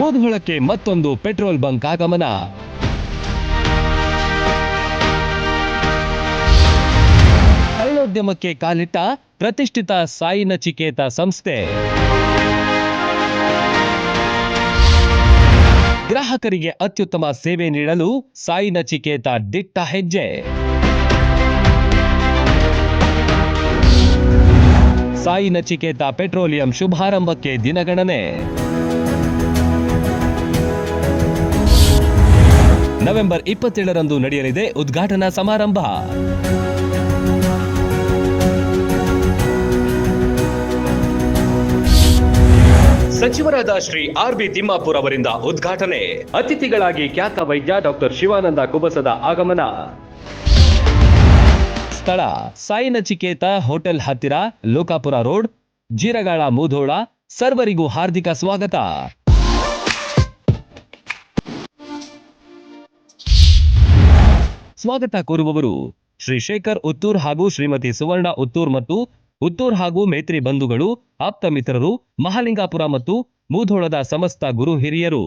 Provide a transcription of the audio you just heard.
ಮೂಧುಳಕ್ಕೆ ಮತ್ತೊಂದು petrol bunk ಆಗಮನ. ಕಳ್ಳೋದ್ಯಮಕ್ಕೆ ಕಾಲಿಟ್ಟ ಪ್ರತಿಷ್ಠಿತ ಸಾಯಿ ನಚಿಕೇತ ಸಂಸ್ಥೆ. ಗ್ರಾಹಕರಿಗೆ ಅತ್ಯುತ್ತಮ ಸೇವೆ ನೀಡಲು ಸಾಯಿ ನಚಿಕೇತ ದಿಟ್ಟ ಹೆಜ್ಜೆ. ಸಾಯಿ ನಚಿಕೇತ ಪೆಟ್ರೋಲಿಯಂ ಶುಭಾರಂಭಕ್ಕೆ ದಿನಗಣನೆ. ನವೆಂಬರ್ ಇಪ್ಪತ್ತೇಳರಂದು ನಡೆಯಲಿದೆ ಉದ್ಘಾಟನಾ ಸಮಾರಂಭ. ಸಚಿವರಾದ ಶ್ರೀ ಆರ್ ಬಿ ತಿಮ್ಮಾಪುರ್ ಅವರಿಂದ ಉದ್ಘಾಟನೆ. ಅತಿಥಿಗಳಾಗಿ ಖ್ಯಾತ ವೈದ್ಯ ಡಾಕ್ಟರ್ ಶಿವಾನಂದ ಕುಬಸದ ಆಗಮನ. ಸ್ಥಳ ಸಾಯಿ ನಚಿಕೇತ ಹೋಟೆಲ್ ಹತ್ತಿರ ಲೋಕಾಪುರ ರೋಡ್ ಜೀರಗಾಳ ಮೂಧೋಳ ಸರ್ವರಿಗೂ ಹಾರ್ದಿಕ ಸ್ವಾಗತ. ಸ್ವಾಗತ ಕೋರುವವರು ಶ್ರೀ ಶೇಖರ್ ಉತ್ತೂರ್ ಹಾಗೂ ಶ್ರೀಮತಿ ಸುವರ್ಣ ಉತ್ತೂರ್ ಮತ್ತು ಉತ್ತೂರ್ ಹಾಗೂ ಮೇತ್ರಿ ಬಂಧುಗಳು, ಆಪ್ತ ಮಿತ್ರರು, ಮಹಾಲಿಂಗಾಪುರ ಮತ್ತು ಮೂಧೋಳದ ಸಮಸ್ತ ಗುರು ಹಿರಿಯರು.